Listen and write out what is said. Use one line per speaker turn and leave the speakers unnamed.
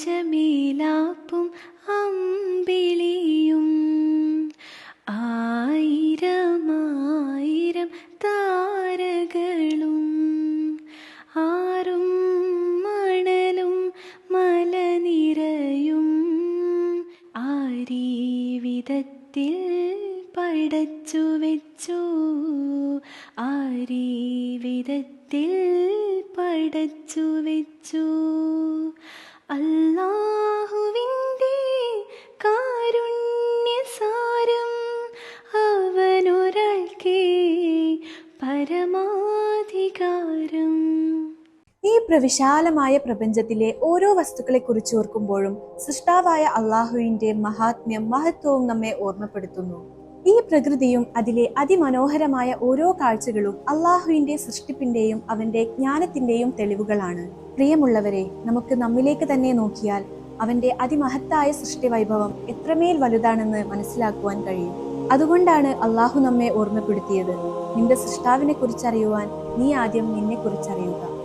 ആകാശമേലാപ്പും അമ്പിളിയും. ആയിരമായിരം താരകളും ആറും മണലും മലനിരയും ആരീവിധത്തിൽ പടച്ചു വെച്ചു. ആരീവിധത്തിൽ പടച്ചു വെച്ചു. അല്ലാഹുവിന്റെ കാരുണ്യസാരം അവനൊരാൾക്കേ പരമാധികാരം.
ഈ പ്രവിശാലമായ പ്രപഞ്ചത്തിലെ ഓരോ വസ്തുക്കളെക്കുറിച്ച് ഓർക്കുമ്പോഴും സൃഷ്ടാവായ അള്ളാഹുവിന്റെ മഹാത്മ്യം മഹത്വവും നമ്മെ ഓർമ്മപ്പെടുത്തുന്നു. ഈ പ്രകൃതിയും അതിലെ അതിമനോഹരമായ ഓരോ കാഴ്ചകളും അള്ളാഹുവിന്റെ സൃഷ്ടിപ്പിന്റെയും അവന്റെ ജ്ഞാനത്തിന്റെയും തെളിവുകളാണ്. പ്രിയമുള്ളവരെ നമുക്ക് നമ്മിലേക്ക് തന്നെ നോക്കിയാൽ അവന്റെ അതിമഹത്തായ സൃഷ്ടി വൈഭവം എത്രമേൽ വലുതാണെന്ന് മനസ്സിലാക്കുവാൻ കഴിയും. അതുകൊണ്ടാണ് അള്ളാഹു നമ്മെ ഓർമ്മപ്പെടുത്തിയത്. നിന്റെ സൃഷ്ടാവിനെ കുറിച്ചറിയുവാൻ നീ ആദ്യം നിന്നെ കുറിച്ചറിയുക